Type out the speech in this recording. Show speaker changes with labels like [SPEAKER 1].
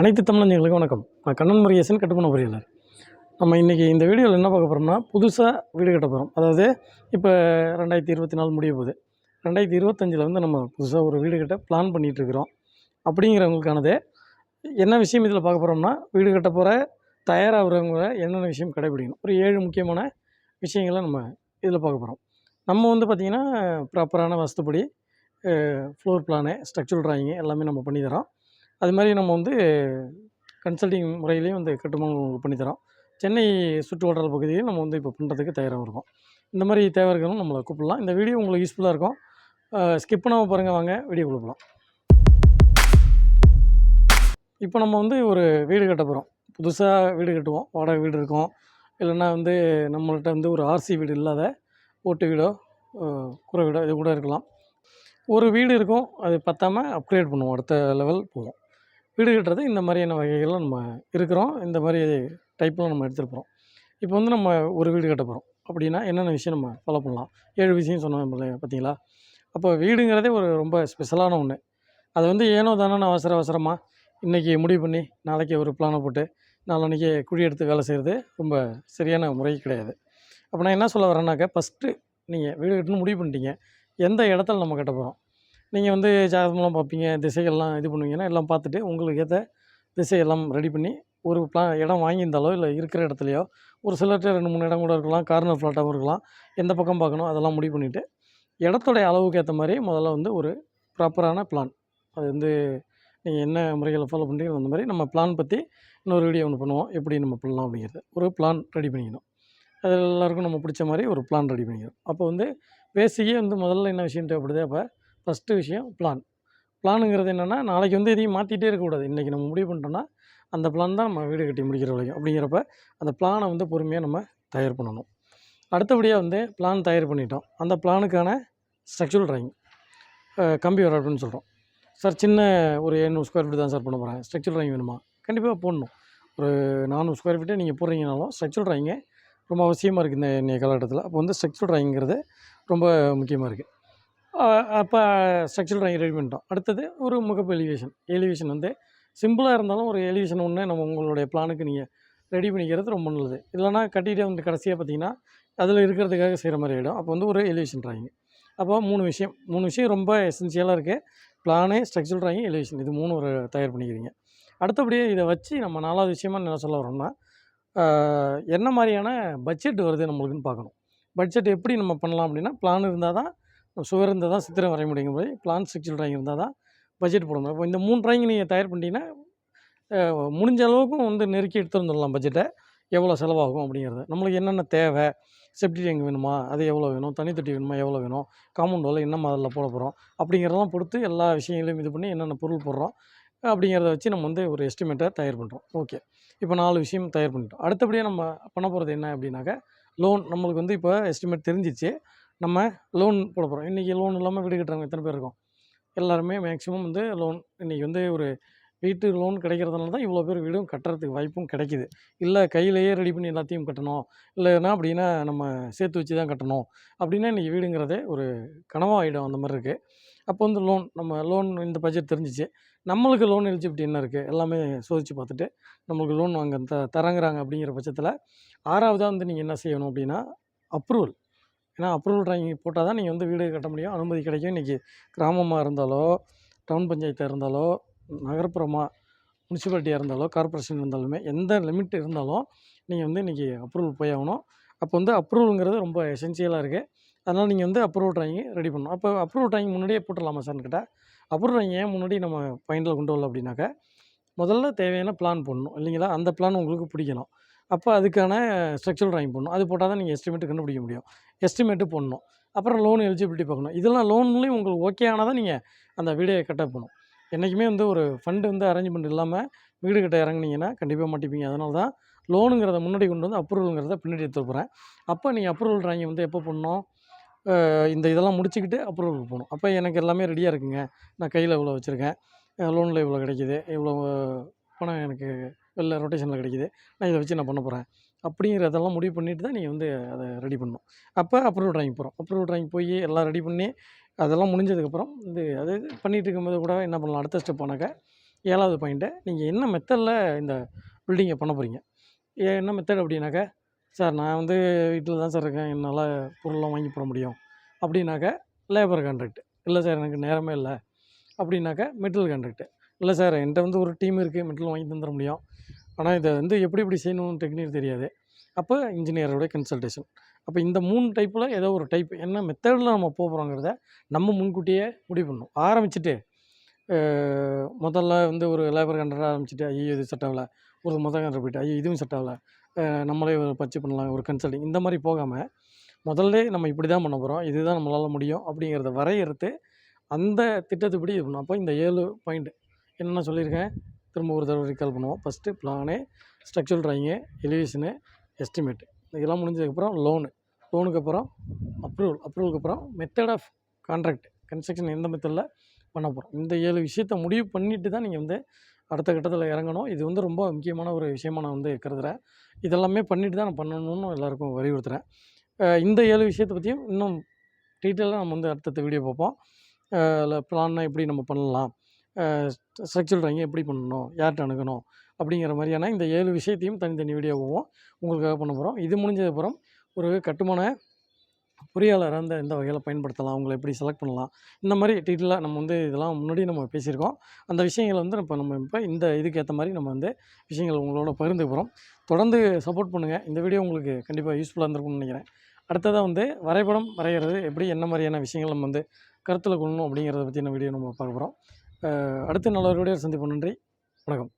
[SPEAKER 1] அனைத்து தமிழஞ்சங்களுக்கும் வணக்கம். நான் கண்ணன் முருகேசன் கட்டுமான பொறியாளர் நம்ம இன்றைக்கி இந்த வீடியோவில் என்ன பார்க்க போகிறோம்னா புதுசாக வீடு கட்ட போகிறோம் அதாவது இப்போ ரெண்டாயிரத்தி இருபத்தி நாலு முடிய போகுது. ரெண்டாயிரத்தி இருபத்தஞ்சில் வந்து நம்ம புதுசாக ஒரு வீடு கட்ட பிளான் பண்ணிகிட்ருக்குறோம் அப்படிங்கிறவங்களுக்கானது என்ன விஷயம் இதில் பார்க்க போகிறோம்னா வீடு கட்ட போகிற தயாராகிறவங்க என்னென்ன விஷயம் கடைபிடிக்கணும்? ஒரு ஏழு முக்கியமான விஷயங்களை நம்ம இதில் பார்க்க போகிறோம் நம்ம வந்து பார்த்திங்கன்னா ப்ராப்பரான வசதிப்படி ஃப்ளோர் பிளானு ஸ்ட்ரக்சரல் ட்ராயிங்கு எல்லாமே நம்ம பண்ணி தரோம் அது மாதிரி நம்ம வந்து கன்சல்டிங் முறையிலையும் வந்து கட்டுமானம் பண்ணித்தரோம் சென்னை சுற்று வட்டார பகுதியில் நம்ம வந்து இப்போ பண்ணுறதுக்கு தயாராக இருக்கோம். இந்த மாதிரி தேவை இருக்கணும் நம்மளை கூப்பிடலாம். இந்த வீடியோ உங்களுக்கு யூஸ்ஃபுல்லாக இருக்கும். ஸ்கிப் பண்ணாமல் பாருங்கள் வாங்க. வீடியோ கொடுக்கலாம் இப்போ நம்ம வந்து ஒரு வீடு கட்ட போகிறோம் புதுசாக வீடு கட்டுவோம். வாடகை வீடு இருக்கும். இல்லைன்னா வந்து நம்மள்கிட்ட வந்து ஒரு ஆர்சி வீடு இல்லாத ஓட்டு வீடோ குறை கூரை வீடோ இது கூட இருக்கலாம். ஒரு வீடு இருக்கும். அது பற்றாமல் அப்கிரேட் பண்ணுவோம். அடுத்த லெவல் போவோம் வீடு கட்டுறது இந்த மாதிரியான வகைகளில் நம்ம இருக்கிறோம். இந்த மாதிரி டைப்பில் நம்ம எடுத்துருப்போம் போகிறோம் இப்போ வந்து நம்ம ஒரு வீடு கட்ட போகிறோம் அப்படின்னா என்னென்ன விஷயம் நம்ம ஃபாலோ பண்ணலாம்? ஏழு விஷயம் சொன்னோம் இல்லையா பார்த்தீங்களா அப்போ வீடுங்கிறதே ஒரு ரொம்ப ஸ்பெஷலான ஒன்று அது வந்து ஏனோ தானே அவசர அவசரமாக இன்றைக்கி முடிவு பண்ணி நாளைக்கு ஒரு பிளானை போட்டு நாளன்னைக்கு குழி எடுத்து வேலை செய்கிறது ரொம்ப சரியான முறை கிடையாது. அப்போ நான் என்ன சொல்ல வரேன்னாக்கா ஃபஸ்ட்டு நீங்கள் வீடு கட்டணும் முடிவு பண்ணிட்டீங்க. எந்த இடத்துல நம்ம கட்ட போகிறோம் நீங்கள் வந்து ஜாதகம்லாம் பார்ப்பீங்க திசைகள்லாம் இது பண்ணுவீங்கன்னா எல்லாம் பார்த்துட்டு உங்களுக்கு ஏற்ற திசையெல்லாம் ரெடி பண்ணி ஒரு பிளா இடம் வாங்கியிருந்தாலோ இல்லை இருக்கிற இடத்துலையோ ஒரு சிலர்கிட்ட ரெண்டு மூணு இடம் கூட இருக்கலாம் கார்னர் ஃப்ளாட்டாகவும் இருக்கலாம் எந்த பக்கம் பார்க்கணும் அதெல்லாம் முடிவு பண்ணிவிட்டு இடத்தோடைய அளவுக்கு ஏற்ற மாதிரி முதல்ல வந்து ஒரு ப்ராப்பரான பிளான் அது வந்து நீங்கள் என்ன முறைகளை ஃபாலோ பண்ணுறீங்களோ அந்த மாதிரி நம்ம பிளான் பற்றி இன்னொரு வீடியோ ஒன்று பண்ணுவோம் எப்படி நம்ம பண்ணலாம் அப்படிங்கிறது. ஒரு பிளான் ரெடி பண்ணிக்கணும். அது எல்லாருக்கும் நம்ம பிடிச்ச மாதிரி ஒரு பிளான் ரெடி பண்ணிக்கணும். அப்போ வந்து பேசிக்கே வந்து முதல்ல என்ன விஷயம் தேவைப்படுது அப்போ ஃபஸ்ட்டு விஷயம் பிளான் பிளானுங்கிறது என்னென்னா நாளைக்கு வந்து எதையும் மாற்றிட்டே இருக்கக்கூடாது. இன்றைக்கி நம்ம முடிவு பண்ணிட்டோம்னா அந்த பிளான் தான் நம்ம வீடு கட்டி முடிக்கிற வரைக்கும். அப்படிங்கிறப்ப அந்த பிளானை வந்து பொறுமையாக நம்ம தயார் பண்ணணும். அடுத்தபடியாக வந்து பிளான் தயார் பண்ணிட்டோம். அந்த பிளானுக்கான ஸ்ட்ரக்சரல் ட்ராயிங் கம்பி வர அப்படின்னு சொல்கிறோம் சார் சின்ன ஒரு எண்ணூறு ஸ்கொயர் ஃபீட் தான் சார் பண்ண போகிறேன் ஸ்ட்ரக்சரல் ட்ராயிங் வேணுமா? கண்டிப்பாக போடணும். ஒரு நானூறு ஸ்கொயர் ஃபீட்டை நீங்கள் போடுறீங்கனாலும் ஸ்ட்ரக்சரல் ட்ராயிங்கு ரொம்ப அவசியமாக இருக்குது இந்த இன்றைய காலகட்டத்தில். அப்போ வந்து ஸ்ட்ரக்சரல் ட்ராயிங்கிறது ரொம்ப முக்கியமாக இருக்குது அப்போ ஸ்ட்ரக்சர் ட்ராயிங் ரெடி பண்ணிட்டோம். அடுத்தது ஒரு முகப்பு எலிவேஷன் எலிவேஷன் வந்து சிம்பிளாக இருந்தாலும் ஒரு எலிவேஷன் ஒன்று நம்ம உங்களுடைய பிளானுக்கு நீங்கள் ரெடி பண்ணிக்கிறது ரொம்ப நல்லது. இல்லைனா கட்டிகிட்டே வந்து கடைசியாக பார்த்தீங்கன்னா அதில் இருக்கிறதுக்காக செய்கிற மாதிரி ஆகிடும் அப்போ வந்து ஒரு எலிவேஷன் ட்ராயிங் அப்போ மூணு விஷயம். மூணு விஷயம் ரொம்ப எசென்சியலாக இருக்குது பிளானு ஸ்ட்ரக்சர் ட்ராயிங் எலிவேஷன் இது மூணு ஒரு தயார் பண்ணிக்கிறீங்க. அடுத்தபடியே இதை வச்சு நம்ம நாலாவது விஷயமா என்ன சொல்ல வரோம்னா என்ன மாதிரியான பட்ஜெட் வருது நம்மளுக்குன்னு பார்க்கணும். பட்ஜெட் எப்படி நம்ம பண்ணலாம் அப்படின்னா பிளான் இருந்தால் தான் சுவர் இருந்தால் தான் சித்திரம் வரைய முடியும் போது பிளான் ஸ்ட்ரக்சரல் ட்ராயிங் இருந்தால் தான் பட்ஜெட் போட முடியும் இப்போ இந்த மூணு ட்ராயிங் நீங்கள் தயார் பண்ணிட்டீங்கன்னா முடிஞ்ச அளவுக்கும் வந்து நெருக்கி எடுத்துருந்துடலாம் பட்ஜெட்டை எவ்வளோ செலவாகும் அப்படிங்கிறது. நம்மளுக்கு என்னென்ன தேவை? செப்டி டேங்க் வேணுமா? அது எவ்வளோ வேணும்? தனித்தொட்டி வேணுமா? எவ்வளோ வேணும்? காம்பவுண்ட் வால் என்ன மாதிரில போட போகிறோம் அப்படிங்கிறதெல்லாம் பொறுத்து எல்லா விஷயங்களையும் இது பண்ணி என்னென்ன பொருள் போடுறோம்? அப்படிங்கிறத வச்சு நம்ம வந்து ஒரு எஸ்டிமேட்டை தயார் பண்ணுறோம் ஓகே இப்போ நாலு விஷயம் தயார் பண்ணிட்டோம். அடுத்தபடியாக நம்ம பண்ண போகிறது என்ன அப்படின்னாக்கா லோன் நம்மளுக்கு வந்து இப்போ எஸ்டிமேட் தெரிஞ்சிச்சு. நம்ம லோன் போட போகிறோம் இன்றைக்கி லோன் இல்லாமல் வீடு கட்டுறவங்க எத்தனை பேர் இருக்கோம்? எல்லாருமே மேக்ஸிமம் வந்து லோன் இன்றைக்கி வந்து ஒரு வீட்டு லோன் கிடைக்கிறதுனால தான் இவ்வளோ பேர் வீடும் கட்டுறதுக்கு வாய்ப்பும் கிடைக்கிது. இல்லை கையிலேயே ரெடி பண்ணி எல்லாத்தையும் கட்டணும். இல்லைன்னா அப்படின்னா நம்ம சேர்த்து வச்சு தான் கட்டணும். அப்படின்னா இன்றைக்கி வீடுங்கிறதே ஒரு கனவாகிடும் அந்த மாதிரி இருக்குது அப்போ வந்து லோன் நம்ம லோன் இந்த பட்ஜெட் தெரிஞ்சிச்சு. நம்மளுக்கு லோன் எலிஜிபிலிட்டி என்ன இருக்குது எல்லாமே சோதித்து பார்த்துட்டு நம்மளுக்கு லோன் வாங்க த தரங்குறாங்க அப்படிங்கிற பட்சத்தில் ஆறாவதாக வந்து நீங்கள் என்ன செய்யணும் அப்படின்னா அப்ரூவல் ஏன்னா அப்ரூவல் ட்ராயிங் போட்டால் தான் நீங்கள் வந்து வீடு கட்ட முடியும். அனுமதி கிடைக்கும். இன்றைக்கி கிராமமாக இருந்தாலோ டவுன் பஞ்சாயத்தாக இருந்தாலோ நகர்ப்புறமாக முனிசிபாலிட்டியாக இருந்தாலோ கார்ப்பரேஷன் இருந்தாலுமே எந்த லிமிட் இருந்தாலும் நீங்கள் வந்து இன்றைக்கி அப்ரூவல் போய் ஆகணும். அப்போ வந்து அப்ரூவலுங்கிறது ரொம்ப எசென்சியலாக இருக்குது அதனால் நீங்கள் வந்து அப்ரூவல் ட்ராயிங் ரெடி பண்ணணும். அப்போ அப்ரூவல் ட்ராயிங் முன்னாடியே போட்டுடலாமா சார்னு கேட்டால் அப்ரூவல் ட்ராயிங் ஏன் முன்னாடி நம்ம ஃபைனலில் கொண்டு வரல அப்படின்னாக்கா முதல்ல தேவையான பிளான் போடணும். இல்லைங்களா? அந்த பிளான் உங்களுக்கு பிடிக்கணும். அப்போ அதுக்கான ஸ்ட்ரக்சரல் ட்ராயிங் பண்ணணும் அது போட்டால் தான் நீங்கள் எஸ்டிமேட்டு கண்டுபிடிக்க முடியும். எஸ்டிமேட்டு போடணும். அப்புறம் லோன் எலிஜிபிலிட்டி பார்க்கணும். இதெல்லாம் லோன்லேயும் உங்களுக்கு ஓகே ஆனால் தான் நீங்கள் அந்த வீடியோ கட்ட போகணும். என்றைக்குமே வந்து ஒரு ஃபண்டு வந்து அரேஞ்ச்மெண்ட் இல்லாமல் வீடு கட்ட இறங்குனீங்கன்னா கண்டிப்பாக மாட்டிப்பீங்க. அதனால தான் லோனுங்கிறத முன்னாடி கொண்டு வந்து அப்ரூவலுங்கிறத பின்னாடி எடுத்து போகிறேன் அப்போ நீங்கள் அப்ரூவல் ட்ராயிங் வந்து எப்போ பண்ணணும் இந்த இதெல்லாம் முடிச்சுக்கிட்டு அப்ரூவலுக்கு போகணும் அப்போ எனக்கு எல்லாமே ரெடியாக இருக்குங்க. நான் கையில் இவ்வளோ வச்சுருக்கேன். லோனில் இவ்வளோ கிடைக்கிது. இவ்வளோ பணம் எனக்கு வெளில ரொட்டேஷனில் கிடைக்கிது. நான் இதை வச்சு நான் பண்ண போகிறேன் அப்படிங்கிறதெல்லாம் முடிவு பண்ணிட்டு தான் நீங்கள் வந்து அதை ரெடி பண்ணணும். அப்போ அப்ரூவல் ட்ராயிங் போகிறோம் அப்ரூவல் ட்ராயிங் போய் எல்லாம் ரெடி பண்ணி அதெல்லாம் முடிஞ்சதுக்கப்புறம் இது அது பண்ணிகிட்டு இருக்கும்போது கூட என்ன பண்ணலாம்? அடுத்த ஸ்டெப் போனாக்க ஏழாவது பாயிண்ட்டை நீங்கள் என்ன மெத்தடில் இந்த பில்டிங்கை பண்ண போகிறீங்க என்ன மெத்தட் அப்படின்னாக்கா சார் நான் வந்து வீட்டில் தான் சார் இருக்கேன். என்னால் பொருள்லாம் வாங்கி போட முடியும். அப்படின்னாக்கா லேபர் கான்ட்ராக்ட் இல்லை சார் எனக்கு நேரமே இல்லை. அப்படின்னாக்கா மெட்டீரியல் கான்ட்ராக்ட் இல்லை சார் என்கிட்ட வந்து ஒரு டீம் இருக்குது மெட்டீரியல் வாங்கி தந்துட முடியும். ஆனால் இதை வந்து எப்படி எப்படி செய்யணும்னு டெக்னிக் தெரியாது. அப்போ இன்ஜினியரோட கன்சல்டேஷன் அப்போ இந்த மூணு டைப்பில் ஏதோ ஒரு டைப் என்ன மெத்தடில் நம்ம போகிறோங்கிறத நம்ம முன்கூட்டியே முடிவு பண்ணணும். ஆரம்பிச்சுட்டு முதல்ல வந்து ஒரு லேபர் கான்ட்ராக்ட் ஆரம்பிச்சுட்டு ஐயோ இது செட்டாகலை ஒரு முதல் கான்ட்ராக்ட் போயிட்டு ஐயோ இதுவும் செட்டாகலை நம்மளே ஒரு பர்ச்சேஸ் பண்ணலாம் ஒரு கன்சல்டிங் இந்த மாதிரி போகாமல் முதல்ல நம்ம இப்படி தான் பண்ண போகிறோம் இதுதான் நம்மளால் முடியும் அப்படிங்கிறத வரையறுத்து அந்த திட்டத்துப்படி இது பண்ணணும். அப்போ இந்த ஏழு பாயிண்ட் என்னென்ன சொல்லியிருக்கேன்? திரும்ப ஒரு தடவை ரீகால் பண்ணுவோம். First plan structural drawing elevation estimate இதெல்லாம் முடிஞ்சதுக்கப்புறம் லோனு லோனுக்கு அப்புறம் அப்ரூவல் அப்ரூவலுக்கு அப்புறம் மெத்தட் ஆஃப் கான்ட்ராக்ட் கன்ஸ்ட்ரக்ஷன் எந்த மெத்தடில் பண்ண போகிறோம் இந்த ஏழு விஷயத்தை முடிவு பண்ணிட்டு தான் நீங்கள் வந்து அடுத்த கட்டத்தில் இறங்கணும். இது வந்து ரொம்ப முக்கியமான ஒரு விஷயமா நான் வந்து கருதுகிறேன் இதெல்லாமே பண்ணிட்டு தான் நான் பண்ணணும்னு எல்லாருக்கும் வலியுறுத்துகிறேன் இந்த ஏழு விஷயத்தை பற்றியும் இன்னும் டீட்டெயிலாக நம்ம வந்து அடுத்தடுத்த வீடியோ பார்ப்போம். அதில் பிளான்னா எப்படி நம்ம பண்ணலாம்? ஸ்ட்ரக்சர் ட்ராயிங் எப்படி பண்ணணும் யார்கிட்ட அணுகணும் அப்படிங்கிற மாதிரியான இந்த ஏழு விஷயத்தையும் தனித்தனி வீடியோவும் உங்களுக்காக பண்ண போகிறோம் இது முடிஞ்சதுக்கப்புறம் ஒரு கட்டுமான பொறியாளராக அந்த இந்த வகையில் பயன்படுத்தலாம். அவங்களை எப்படி செலக்ட் பண்ணலாம். இந்த மாதிரி டீட்டெயிலாக நம்ம வந்து இதெல்லாம் முன்னாடி நம்ம பேசியிருக்கோம். அந்த விஷயங்களை வந்து இப்போ நம்ம இப்போ இந்த இதுக்கு ஏற்ற மாதிரி நம்ம வந்து விஷயங்கள் உங்களோட பகிர்ந்து போகிறோம் தொடர்ந்து சப்போர்ட் பண்ணுங்கள் இந்த வீடியோ உங்களுக்கு கண்டிப்பாக யூஸ்ஃபுல்லாக இருந்திருக்கும்னு நினைக்கிறேன். அடுத்ததாக வந்து வரைபடம் வரைகிறது எப்படி என்ன மாதிரியான விஷயங்கள் நம்ம வந்து கருத்தில் கொள்ளணும் அப்படிங்கிறத பற்றின வீடியோ நம்ம பார்க்க போகிறோம் அடுத்த நல்லவர்களுடைய சந்திப்பு சந்திப்போம். நன்றி. வணக்கம்.